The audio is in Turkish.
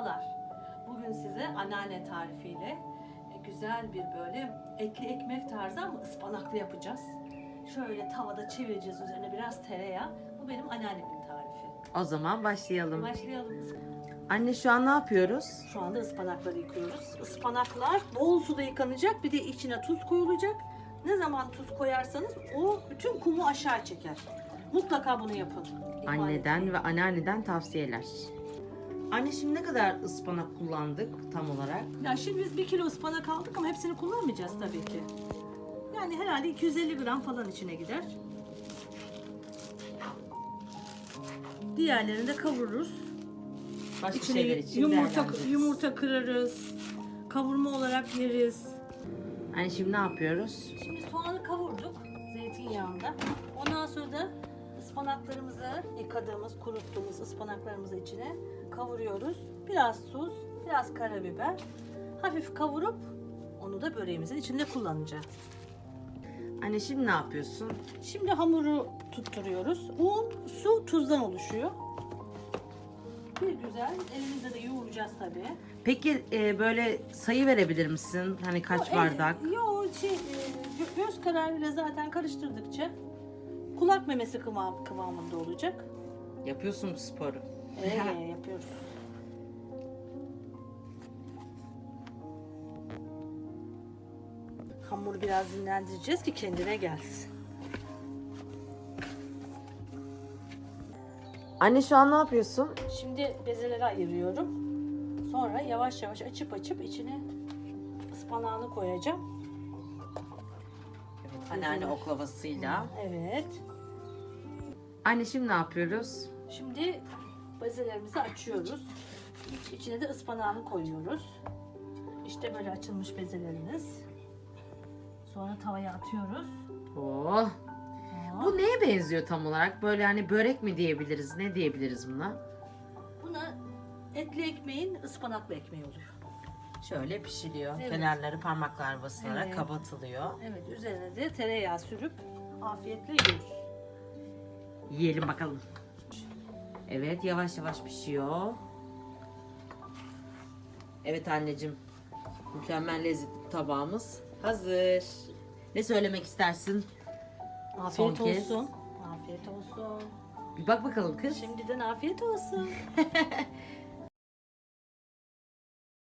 Merhabalar. Bugün size anneanne tarifiyle güzel bir böyle etli ekmek tarzı ama ıspanaklı yapacağız. Şöyle tavada çevireceğiz üzerine biraz tereyağı. Bu benim anneannemin tarifi. O zaman başlayalım. Başlayalım. Anne şu an ne yapıyoruz? Şu anda ıspanakları yıkıyoruz. Ispanaklar bol suda yıkanacak. Bir de içine tuz koyulacak. Ne zaman tuz koyarsanız o bütün kumu aşağı çeker. Mutlaka bunu yapın. İhmal Anneden etmeyin. ve anneanneden tavsiyeler. Anne şimdi ne kadar ıspanak kullandık tam olarak? Ya şimdi biz bir kilo ıspanak aldık ama hepsini kullanmayacağız tabii ki. Yani herhalde 250 gram falan içine gider. Diğerlerini de kavururuz. Başka İçine şeyler için yumurta değerlendiririz. yumurta kırarız. Kavurma olarak yeriz. Anne şimdi ne yapıyoruz? Şimdi soğanı kavurduk zeytinyağında. Ispanaklarımızı yıkadığımız, kuruttuğumuz ıspanaklarımızı içine kavuruyoruz. Biraz tuz, biraz karabiber. Hafif kavurup onu da böreğimizin içinde kullanacağız. Anne şimdi ne yapıyorsun? Şimdi hamuru tutturuyoruz. Un, su, tuzdan oluşuyor. Bir güzel elimizde de yoğuracağız tabii. Peki e, böyle sayı verebilir misin? Hani kaç O el- bardak? Yo şey, e, gö- göz kararıyla zaten karıştırdıkça kulak memesi kıvam, kıvamında olacak. Yapıyorsun bu sporu. Ee, yapıyoruz. Hamuru biraz dinlendireceğiz ki kendine gelsin. Anne şu an ne yapıyorsun? Şimdi bezeleri ayırıyorum. Sonra yavaş yavaş açıp açıp içine ıspanağını koyacağım. Anneanne oklavasıyla. Evet. Anne şimdi ne yapıyoruz? Şimdi bezelerimizi açıyoruz. İç- İçine de ıspanağını koyuyoruz. İşte böyle açılmış bezelerimiz. Sonra tavaya atıyoruz. Oh. Hop. Bu neye benziyor tam olarak? Böyle hani börek mi diyebiliriz? Ne diyebiliriz buna? Buna etli ekmeğin ıspanaklı ekmeği oluyor. Şöyle pişiriyor. Evet. Kenarları parmaklar basılarak Evet. kapatılıyor. Evet üzerine de tereyağı sürüp afiyetle yiyoruz. Yiyelim bakalım. Evet yavaş yavaş pişiyor. Evet anneciğim. Mükemmel lezzetli tabağımız hazır. Ne söylemek istersin? Afiyet Son kez. olsun. Afiyet olsun. Bir bak bakalım kız. Şimdiden afiyet olsun.